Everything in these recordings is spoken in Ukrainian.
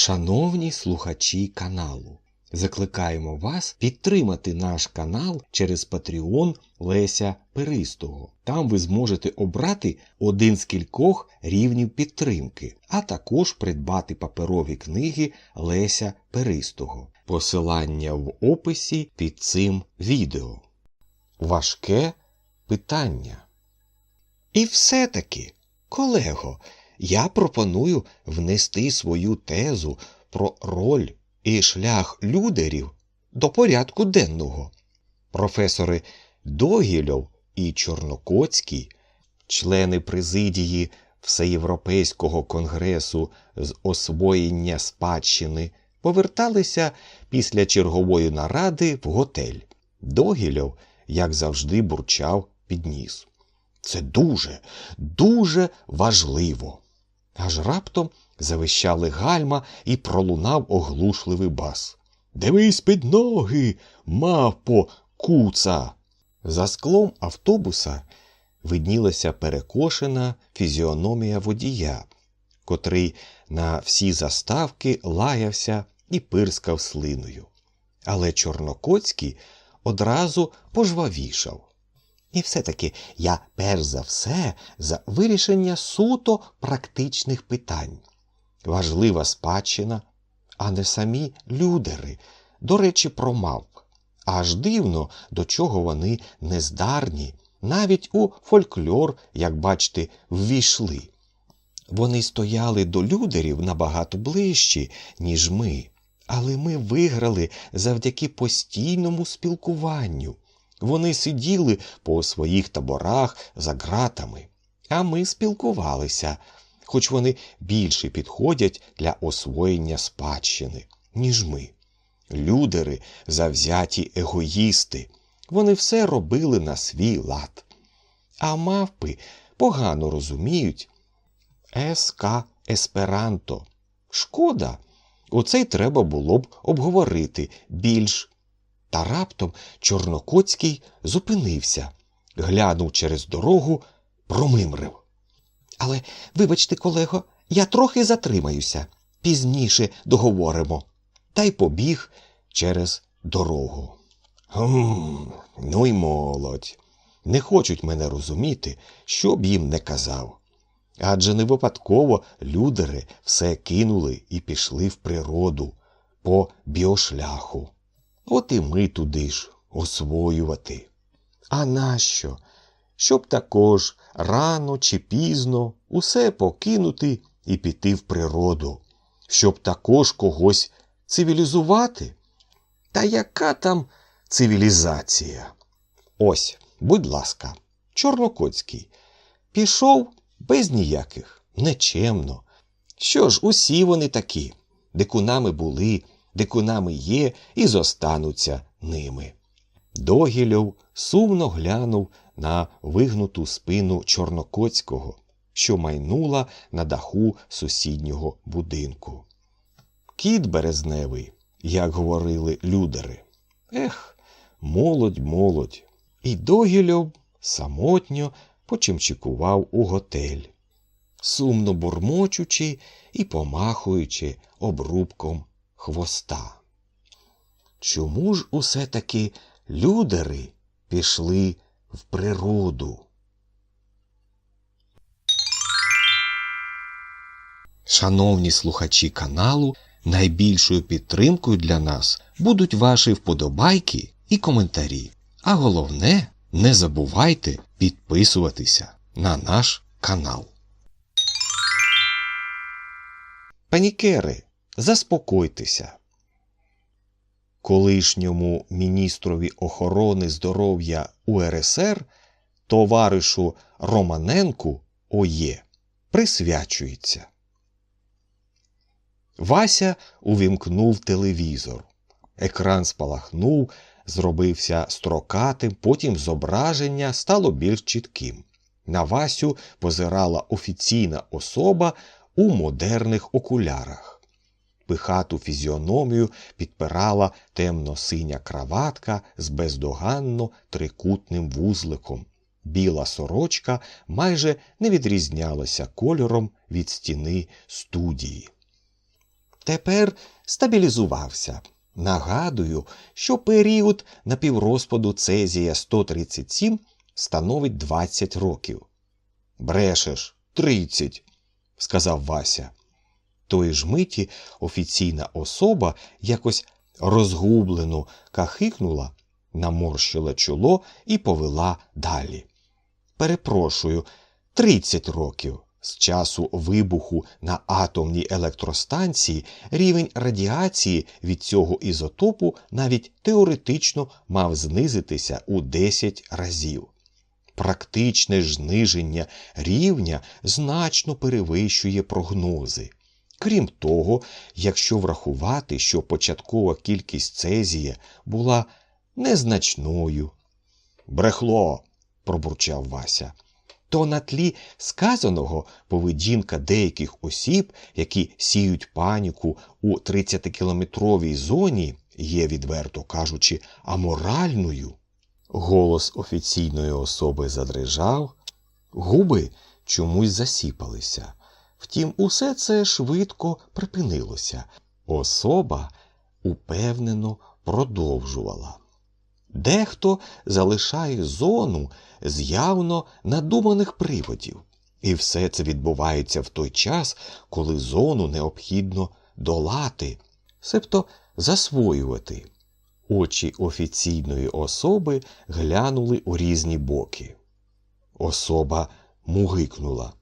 Шановні слухачі каналу, закликаємо вас підтримати наш канал через Patreon Леся Перистого. Там ви зможете обрати один з кількох рівнів підтримки, а також придбати паперові книги Леся Перистого. Посилання в описі під цим відео. Важке питання. І все-таки, колего, я пропоную внести свою тезу про роль і шлях людерів до порядку денного. Професори Догільов і Чорнокоцький, члени президії Всеєвропейського конгресу з освоєння спадщини, поверталися після чергової наради в готель. Догільов, як завжди, бурчав під ніс. Це дуже, дуже важливо. Аж раптом завищали гальма і пролунав оглушливий бас. Дивись під ноги, мавпо, куца. За склом автобуса виднілася перекошена фізіономія водія, котрий на всі заставки лаявся і пирскав слиною. Але Чорнокоцький одразу пожвавішав. І все-таки я перш за все за вирішення суто практичних питань. Важлива спадщина, а не самі людери, до речі, про мавп. Аж дивно, до чого вони нездарні, навіть у фольклор, як бачите, ввійшли. Вони стояли до людерів набагато ближче, ніж ми, але ми виграли завдяки постійному спілкуванню. Вони сиділи по своїх таборах за ґратами, а ми спілкувалися, хоч вони більше підходять для освоєння спадщини, ніж ми. Людери завзяті егоїсти, вони все робили на свій лад. А мавпи погано розуміють СК Есперанто. Шкода, оце й треба було б обговорити більш. Та раптом Чорнокоцький зупинився, глянув через дорогу, промимрив. Але, вибачте, колего, я трохи затримаюся. Пізніше договоримо. Та й побіг через дорогу. Гм, ну й молодь. Не хочуть мене розуміти, що б їм не казав. Адже не випадково людери все кинули і пішли в природу по біошляху. От і ми туди ж освоювати. А нащо? Щоб також рано чи пізно усе покинути і піти в природу, щоб також когось цивілізувати? Та яка там цивілізація? Ось, будь ласка, Чорнокоцький. Пішов без ніяких, нечемно. Що ж, усі вони такі, дикунами були, дикунами є і зостануться ними. Догільов сумно глянув на вигнуту спину Чорнокоцького, що майнула на даху сусіднього будинку. Кіт березневий, як говорили людери. Ех, молодь, молодь. І Догільов самотньо почимчикував у готель, сумно бурмочучи і помахуючи обрубком хвоста. Чому ж усе таки людери пішли в природу? Шановні слухачі каналу, найбільшою підтримкою для нас будуть ваші вподобайки і коментарі. А головне, не забувайте підписуватися на наш канал. Панікери, заспокойтеся. Колишньому міністрові охорони здоров'я УРСР товаришу Романенку ОЄ присвячується. Вася увімкнув телевізор. Екран спалахнув, зробився строкатим, потім зображення стало більш чітким. На Васю позирала офіційна особа у модерних окулярах. Пихату фізіономію підпирала темно-синя краватка з бездоганно трикутним вузликом. Біла сорочка майже не відрізнялася кольором від стіни студії. тепер стабілізувався. Нагадую, що період напіврозпаду Цезія 137 становить 20 років. Брешеш, 30, сказав Вася. Тої ж миті офіційна особа якось розгублено кахикнула, наморщила чоло і повела далі. Перепрошую, 30 років. З часу вибуху на атомній електростанції рівень радіації від цього ізотопу навіть теоретично мав знизитися у 10 разів. Практичне зниження рівня значно перевищує прогнози. Крім того, якщо врахувати, що початкова кількість цезія була незначною. Брехло, пробурчав Вася. То на тлі сказаного поведінка деяких осіб, які сіють паніку у 30-кілометровій зоні, є, відверто кажучи, аморальною. Голос офіційної особи задрижав, губи чомусь засіпалися. Втім, усе це швидко припинилося. Особа упевнено продовжувала. Дехто залишає зону з явно надуманих приводів, і все це відбувається в той час, коли зону необхідно долати, себто засвоювати. Очі офіційної особи глянули у різні боки. Особа мугикнула.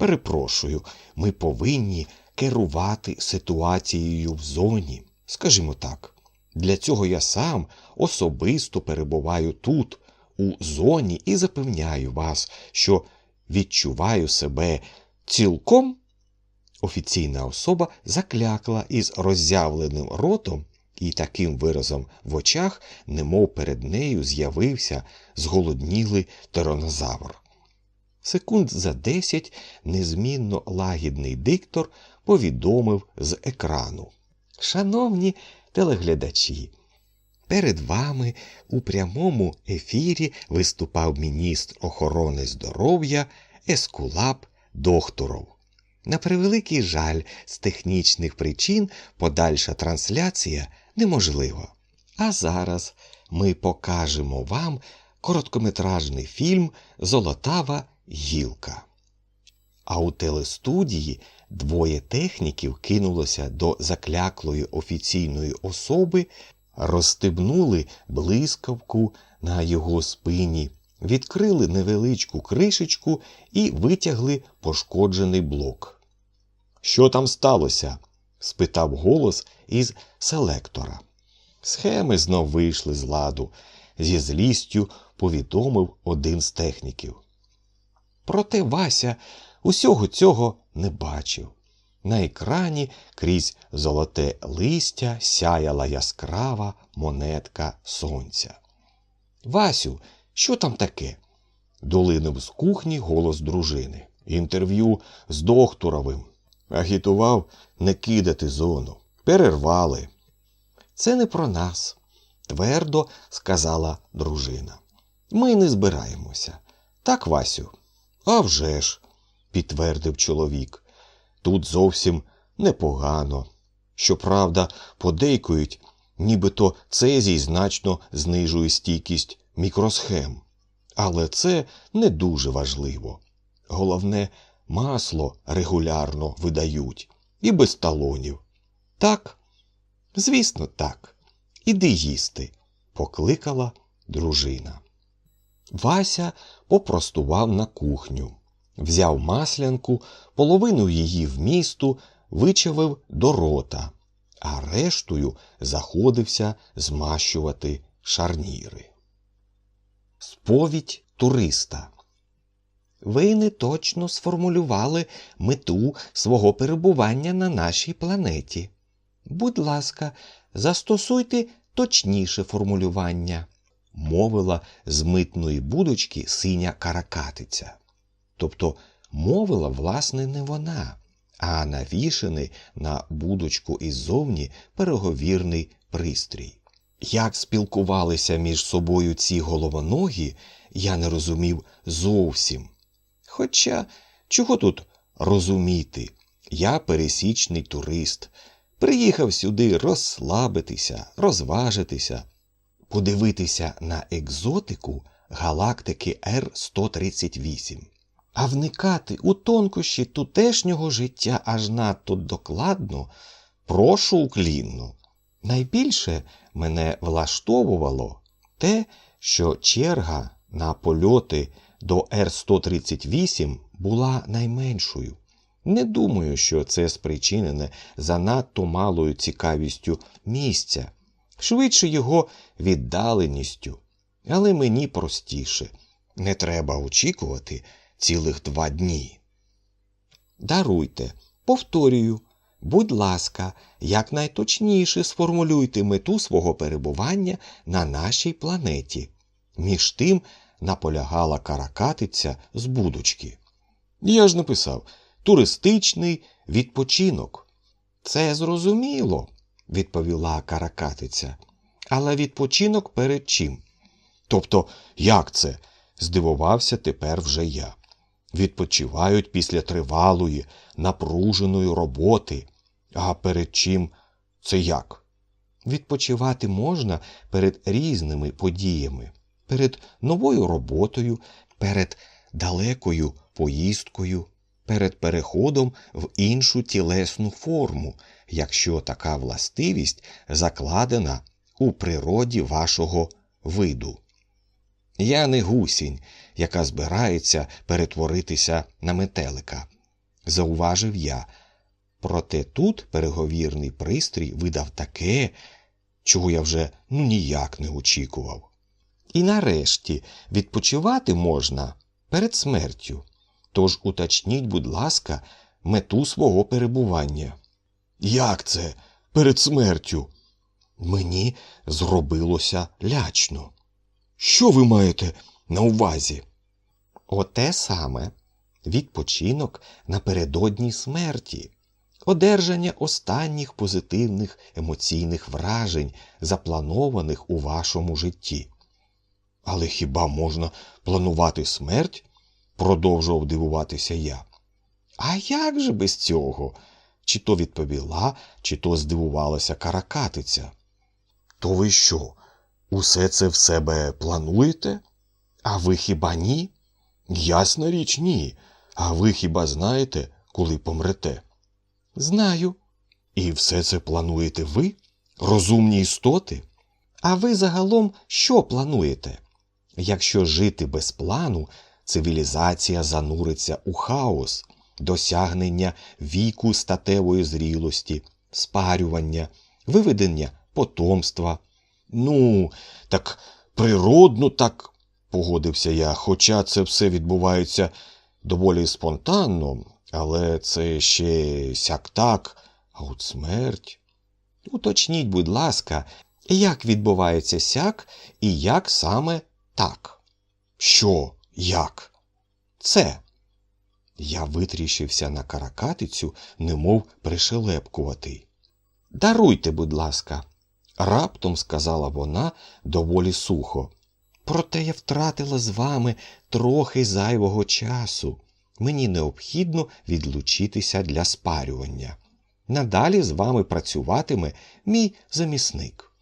Перепрошую, ми повинні керувати ситуацією в зоні. Скажімо так, для цього я сам особисто перебуваю тут, у зоні, і запевняю вас, що відчуваю себе цілком. Офіційна особа заклякла із роззявленим ротом і таким виразом в очах, немов перед нею з'явився зголоднілий тиранозавр. Секунд за десять незмінно лагідний диктор повідомив з екрану. Шановні телеглядачі, перед вами у прямому ефірі виступав міністр охорони здоров'я Ескулап Докторов. На превеликий жаль, з технічних причин подальша трансляція неможлива. А зараз ми покажемо вам короткометражний фільм Золотава гілка. А у телестудії двоє техніків кинулося до закляклої офіційної особи, розстебнули блискавку на його спині, відкрили невеличку кришечку і витягли пошкоджений блок. Що там сталося? спитав голос із селектора. Схеми знов вийшли з ладу, зі злістю повідомив один з техніків. Проте Вася усього цього не бачив. На екрані крізь золоте листя сяяла яскрава монетка сонця. Васю, що там таке? долинув з кухні голос дружини. Інтерв'ю з докторовим. Агітував не кидати зону. Перервали. Це не про нас, твердо сказала дружина. Ми не збираємося. Так, Васю? «А вже ж», – підтвердив чоловік. Тут зовсім непогано. Щоправда, подейкують, нібито цезій значно знижує стійкість мікросхем. Але це не дуже важливо. Головне, масло регулярно видають і без талонів. Так, звісно, так. Іди їсти, покликала дружина. Вася попростував на кухню, взяв маслянку, половину її в місту вичавив до рота, а рештою заходився змащувати шарніри. Сповідь туриста. Ви не точно сформулювали мету свого перебування на нашій планеті. Будь ласка, застосуйте точніше формулювання, мовила з митної будочки синя каракатиця. Тобто мовила, власне, не вона, а навішений на будочку іззовні переговірний пристрій. Як спілкувалися між собою ці головоногі, я не розумів зовсім. Хоча чого тут розуміти? Я пересічний турист, Приїхав сюди розслабитися, розважитися, подивитися на екзотику галактики Р-138, а вникати у тонкощі тутешнього життя аж надто докладно, прошу уклінно. Найбільше мене влаштовувало те, що черга на польоти до Р-138 була найменшою. Не думаю, що це спричинене занадто малою цікавістю місця, швидше його віддаленістю. Але мені простіше не треба очікувати цілих два дні. Даруйте, повторюю, будь ласка, якнайточніше сформулюйте мету свого перебування на нашій планеті. Між тим наполягала каракатиця з будочки. Я ж написав туристичний відпочинок. Це зрозуміло, відповіла каракатиця. Але відпочинок перед чим? Тобто, як це? здивувався тепер вже я. Відпочивають після тривалої, напруженої роботи. А перед чим це як? Відпочивати можна перед різними подіями, перед новою роботою, перед далекою поїздкою, перед переходом в іншу тілесну форму, якщо така властивість закладена у природі вашого виду. Я не гусінь, яка збирається перетворитися на метелика, зауважив я. Проте тут переговірний пристрій видав таке, чого я вже ну ніяк не очікував. І нарешті відпочивати можна перед смертю. Тож уточніть, будь ласка, мету свого перебування. Як це перед смертю? Мені зробилося лячно. Що ви маєте на увазі? Оте саме відпочинок напередодні смерті, одержання останніх позитивних емоційних вражень, запланованих у вашому житті. Але хіба можна планувати смерть? Продовжував дивуватися я. А як же без цього? Чи то відповіла, чи то здивувалася каракатиця. То ви що? Усе це в себе плануєте? А ви хіба ні? Ясна річ, ні. А ви хіба знаєте, коли помрете? Знаю. І все це плануєте ви? Розумні істоти? А ви загалом що плануєте? Якщо жити без плану, цивілізація зануриться у хаос, досягнення віку статевої зрілості, спарювання, виведення потомства. Ну, так природно так, погодився я, хоча це все відбувається доволі спонтанно, але це ще сяк так, а от смерть. Уточніть, будь ласка, як відбувається сяк і як саме так? Що, як? Це. Я витріщився на каракатицю, немов пришелепкуватий. Даруйте, будь ласка, раптом сказала вона доволі сухо. Проте я втратила з вами трохи зайвого часу. Мені необхідно відлучитися для спарювання. Надалі з вами працюватиме мій замісник.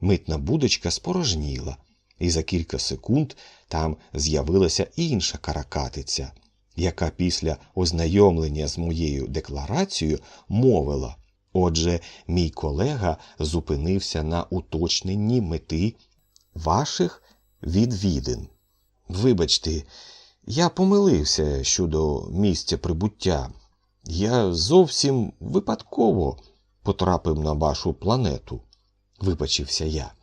Митна будочка спорожніла, і за кілька секунд там з'явилася інша каракатиця, яка після ознайомлення з моєю декларацією мовила. Отже, мій колега зупинився на уточненні мети ваших відвідин. Вибачте, я помилився щодо місця прибуття. Я зовсім випадково потрапив на вашу планету, вибачився я.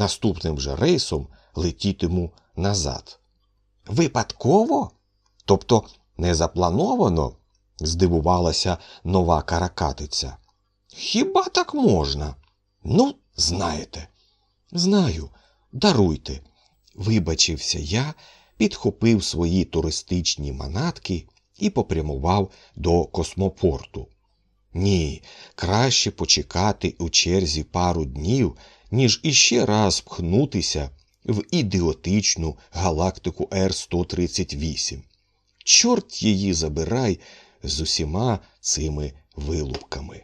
Наступним же рейсом летітиму назад. Випадково? Тобто не заплановано? здивувалася нова каракатиця. Хіба так можна? Ну, знаєте. Знаю, даруйте. Вибачився я, підхопив свої туристичні манатки і попрямував до космопорту. Ні, краще почекати у черзі пару днів, ніж іще раз пхнутися в ідіотичну галактику Р-138. Чорт її забирай з усіма цими вилупками.